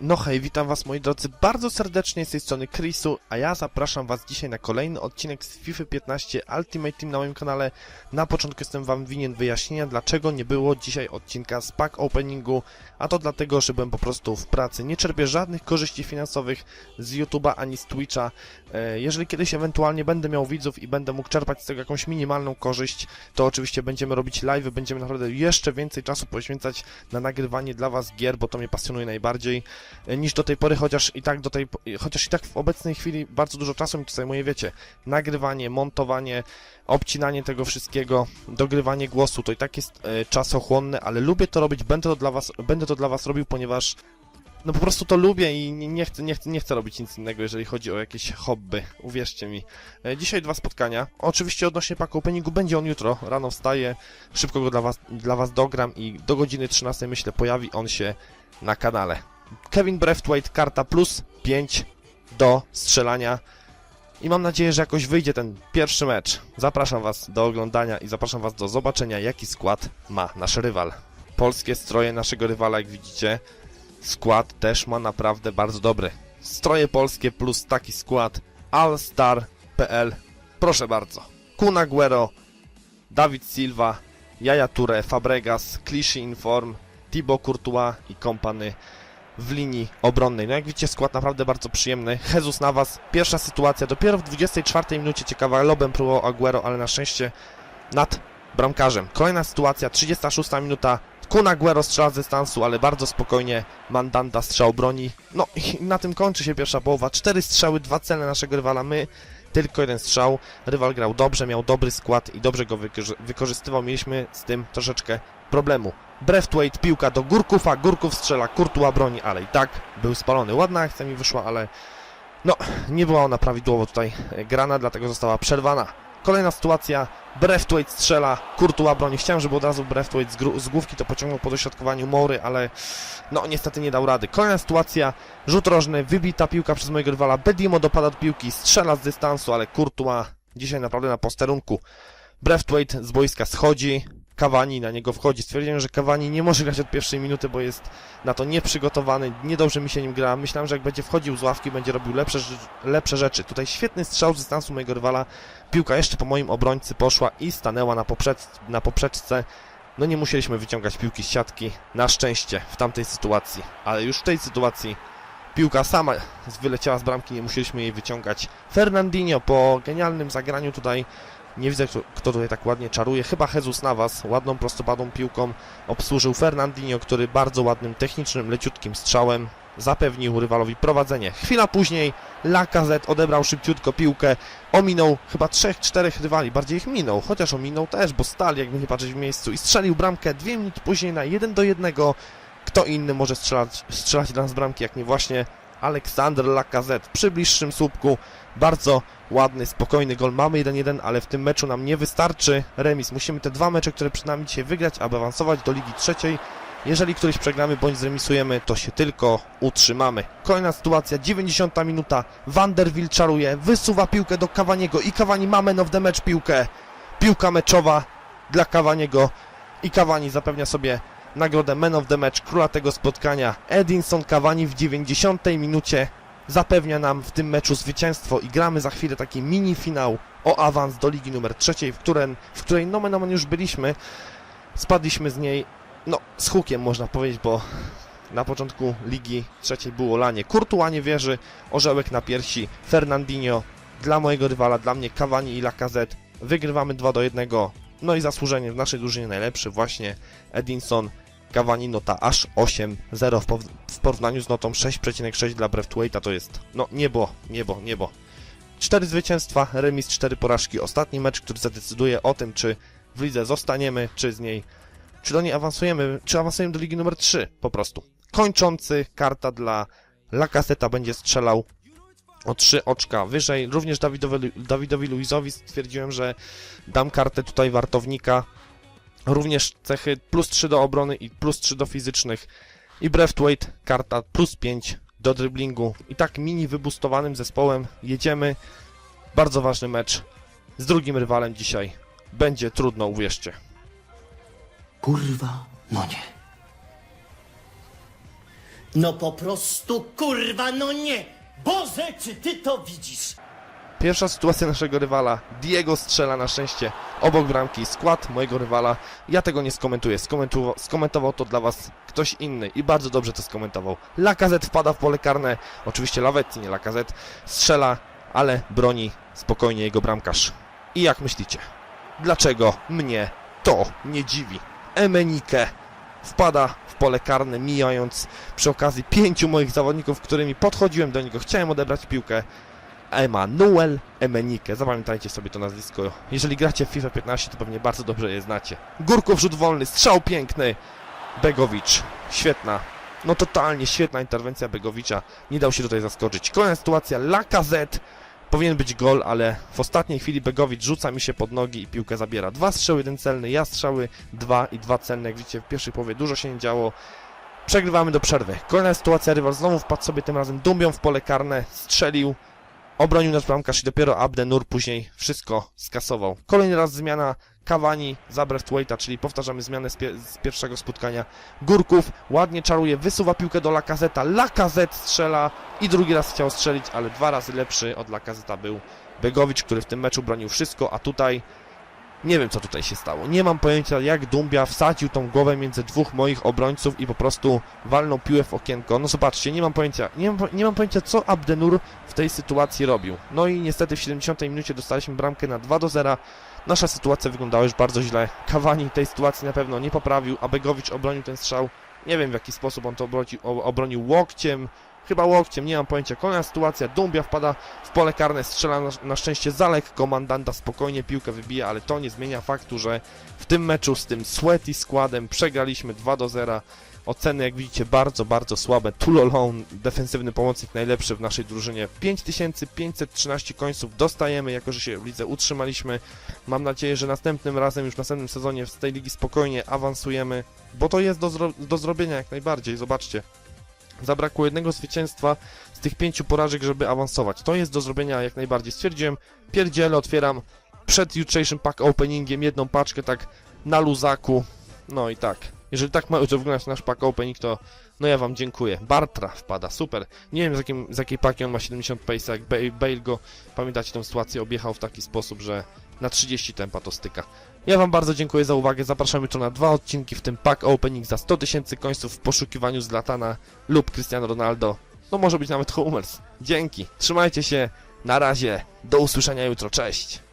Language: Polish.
No hej, witam was moi drodzy bardzo serdecznie z tej strony Chrisu, a ja zapraszam was dzisiaj na kolejny odcinek z FIFA 15 Ultimate Team na moim kanale. Na początku jestem wam winien wyjaśnienia, dlaczego nie było dzisiaj odcinka z pack openingu, a to dlatego, że byłem po prostu w pracy. Nie czerpię żadnych korzyści finansowych z YouTube'a ani z Twitcha. E, Jeżeli kiedyś ewentualnie będę miał widzów i będę mógł czerpać z tego jakąś minimalną korzyść, to oczywiście będziemy robić live, będziemy naprawdę jeszcze więcej czasu poświęcać na nagrywanie dla was gier, bo to mnie pasjonuje najbardziej niż do tej pory, chociaż i tak do tej, chociaż i tak w obecnej chwili bardzo dużo czasu mi to zajmuje, wiecie, nagrywanie, montowanie, obcinanie tego wszystkiego, dogrywanie głosu, to i tak jest e, czasochłonne, ale lubię to robić, będę to dla was, będę to dla was robił, ponieważ no po prostu to lubię i nie, nie, chcę, nie, chcę, nie chcę robić nic innego, jeżeli chodzi o jakieś hobby, uwierzcie mi. E, Dzisiaj dwa spotkania. Oczywiście odnośnie pack openingu będzie on jutro, rano wstaję, szybko go dla was, dla was dogram i do godziny 13 myślę pojawi on się na kanale. Kevin Breathwaite, karta plus 5 do strzelania. I mam nadzieję, że jakoś wyjdzie ten pierwszy mecz. Zapraszam Was do oglądania i zapraszam Was do zobaczenia, jaki skład ma nasz rywal. Polskie stroje naszego rywala, jak widzicie, skład też ma naprawdę bardzo dobry. Stroje polskie plus taki skład allstar.pl Proszę bardzo. Kun Aguero, Dawid Silva, Jaja Toure, Fabregas, Clichy Inform, Thibaut Courtois i kompany w linii obronnej. No jak widzicie, skład naprawdę bardzo przyjemny. Jesus Navas, pierwsza sytuacja, dopiero w 24 minucie ciekawa, lobem próbował Aguero, ale na szczęście nad bramkarzem. Kolejna sytuacja, 36 minuta, Kun Aguero strzela z dystansu, ale bardzo spokojnie Mandanda strzał broni. No i na tym kończy się pierwsza połowa. Cztery strzały, dwa cele naszego rywala, my tylko jeden strzał. Rywal grał dobrze, miał dobry skład i dobrze go wykorzy- wykorzystywał. Mieliśmy z tym troszeczkę problemu. Breathwaite, piłka do Gurkufa, Gurków strzela, Kurtuła broni, ale i tak był spalony. Ładna akcja mi wyszła, ale no, nie była ona prawidłowo tutaj e, grana, dlatego została przerwana. Kolejna sytuacja, Breathwaite strzela, Kurtuła broni. Chciałem, żeby od razu Breathwaite z, z główki to pociągnął po dośrodkowaniu Mory, ale no niestety nie dał rady. Kolejna sytuacja, rzut rożny, wybita piłka przez mojego rywala, Bedimo dopada do piłki, strzela z dystansu, ale Kurtuła dzisiaj naprawdę na posterunku. Breathwaite z boiska schodzi, Cavani na niego wchodzi. Stwierdziłem, że Cavani nie może grać od pierwszej minuty, bo jest na to nieprzygotowany, niedobrze mi się nim gra. Myślałem, że jak będzie wchodził z ławki, będzie robił lepsze, lepsze rzeczy. Tutaj świetny strzał z dystansu mojego rywala. Piłka jeszcze po moim obrońcy poszła i stanęła na, na poprzeczce. No nie musieliśmy wyciągać piłki z siatki, na szczęście, w tamtej sytuacji. Ale już w tej sytuacji piłka sama wyleciała z bramki, nie musieliśmy jej wyciągać. Fernandinho po genialnym zagraniu tutaj nie widzę, kto, tutaj tak ładnie czaruje. Chyba Jesus Navas ładną, prostopadłą piłką obsłużył Fernandinho, który bardzo ładnym, technicznym, leciutkim strzałem zapewnił rywalowi prowadzenie. Chwila później Lacazette odebrał szybciutko piłkę, ominął chyba trzech, czterech rywali, bardziej ich minął, chociaż ominął też, bo stali, jakby nie patrzeć w miejscu i strzelił bramkę dwie minuty później na jeden do jednego. Kto inny może strzelać, strzelać dla nas bramki, jak nie właśnie Aleksander Lacazette przy bliższym słupku. Bardzo ładny, spokojny gol. Mamy 1-1, ale w tym meczu nam nie wystarczy remis. Musimy te dwa mecze, które przed nami dzisiaj wygrać, aby awansować do Ligi Trzeciej. Jeżeli któryś przegramy bądź zremisujemy, to się tylko utrzymamy. Kolejna sytuacja, 90 minuta. Vanderwill czaruje, wysuwa piłkę do Cavaniego i Cavani ma man of the match piłkę. Piłka meczowa dla Cavaniego i Cavani zapewnia sobie nagrodę man of the match króla tego spotkania. Edinson Cavani w 90 minucie zapewnia nam w tym meczu zwycięstwo i gramy za chwilę taki mini finał o awans do ligi numer trzeciej, w, którym, w której nomen omen już byliśmy. Spadliśmy z niej, no z hukiem można powiedzieć, bo na początku ligi trzeciej było lanie. Courtois nie wierzy, orzełek na piersi, Fernandinho dla mojego rywala, dla mnie Cavani i Lacazette. Wygrywamy 2 do 1. No i zasłużenie w naszej drużynie najlepszy właśnie Edinson Cavani nota aż 8-0 w, w porównaniu z notą 6,6 dla Breathwaite'a to jest no niebo, niebo, niebo. Cztery zwycięstwa, remis, cztery porażki. Ostatni mecz, który zadecyduje o tym, czy w lidze zostaniemy, czy z niej, czy do niej awansujemy, czy awansujemy do ligi numer 3 po prostu. Kończący karta dla Lacazeta będzie strzelał o 3 oczka wyżej. Również Dawidowi, Dawidowi Luizowi stwierdziłem, że dam kartę tutaj wartownika. Również cechy plus 3 do obrony i plus 3 do fizycznych. I Breathwaite, karta plus 5 do driblingu. I tak mini wybustowanym zespołem jedziemy. Bardzo ważny mecz z drugim rywalem dzisiaj. Będzie trudno, uwierzcie. Kurwa, no nie. No po prostu kurwa, no nie! Boże, czy ty to widzisz? Pierwsza sytuacja naszego rywala. Diego strzela na szczęście obok bramki. Skład mojego rywala. Ja tego nie skomentuję. Skomentował, skomentował to dla was ktoś inny i bardzo dobrze to skomentował. Lacazette wpada w pole karne. Oczywiście Lavetti, nie Lacazette. Strzela, ale broni spokojnie jego bramkarz. I jak myślicie? Dlaczego mnie to nie dziwi? Emenike wpada w pole karne, mijając przy okazji pięciu moich zawodników, którymi podchodziłem do niego, chciałem odebrać piłkę. Emanuel Emenike. Zapamiętajcie sobie to nazwisko. Jeżeli gracie w FIFA 15, to pewnie bardzo dobrze je znacie. Górków rzut wolny, strzał piękny. Begowicz. Świetna. No totalnie świetna interwencja Begowicza. Nie dał się tutaj zaskoczyć. Kolejna sytuacja. Lacazette. Powinien być gol, ale w ostatniej chwili Begowicz rzuca mi się pod nogi i piłkę zabiera. Dwa strzały, jeden celny. Ja strzały, dwa i dwa celne. Jak widzicie, w pierwszej połowie dużo się nie działo. Przegrywamy do przerwy. Kolejna sytuacja. Rywal znowu wpadł sobie tym razem dumbią w pole karne. Strzelił. Obronił nasz bramkarz i dopiero Abdenur później wszystko skasował. Kolejny raz zmiana Cavani za Breathwaite'a, czyli powtarzamy zmianę z, pie- z pierwszego spotkania. Górków ładnie czaruje, wysuwa piłkę do Lacazeta. Lacazette strzela i drugi raz chciał strzelić, ale dwa razy lepszy od Lacazeta był Begowicz, który w tym meczu bronił wszystko, a tutaj nie wiem co tutaj się stało. Nie mam pojęcia jak Dumbia wsadził tą głowę między dwóch moich obrońców i po prostu walnął piłę w okienko. No zobaczcie, nie mam pojęcia, nie mam, nie mam pojęcia co Abdenur w tej sytuacji robił. No i niestety w 70 minucie dostaliśmy bramkę na 2 do 0. Nasza sytuacja wyglądała już bardzo źle. Cavani tej sytuacji na pewno nie poprawił, a Begowicz obronił ten strzał. Nie wiem w jaki sposób on to obronił, obronił łokciem, chyba łokciem, nie mam pojęcia. Kolejna sytuacja, Dumbia wpada w pole karne, strzela na, na szczęście za lekko, Mandanda spokojnie piłkę wybija, ale to nie zmienia faktu, że w tym meczu z tym sweaty składem przegraliśmy 2 do 0. Oceny, jak widzicie, bardzo, bardzo słabe. Tulolon, defensywny pomocnik najlepszy w naszej drużynie. 5513 końców dostajemy, jako że się w lidze utrzymaliśmy. Mam nadzieję, że następnym razem, już w następnym sezonie z tej ligi spokojnie awansujemy, bo to jest do, zro do zrobienia jak najbardziej. Zobaczcie, zabrakło jednego zwycięstwa z tych pięciu porażek, żeby awansować. To jest do zrobienia jak najbardziej. Stwierdziłem, pierdzielę, otwieram przed jutrzejszym pack openingiem jedną paczkę tak na luzaku. No i tak. Jeżeli tak ma wyglądać nasz pack opening, to no ja wam dziękuję. Bartra wpada, super. Nie wiem z, jakim, z jakiej paki on ma 70 pace, jak Bale go, pamiętacie tą sytuację, objechał w taki sposób, że na 30 tempa to styka. Ja wam bardzo dziękuję za uwagę, zapraszamy jutro na dwa odcinki, w tym pack opening za 100 tysięcy końców w poszukiwaniu Zlatana lub Cristiano Ronaldo. No może być nawet Hummels. Dzięki, trzymajcie się, na razie, do usłyszenia jutro, cześć!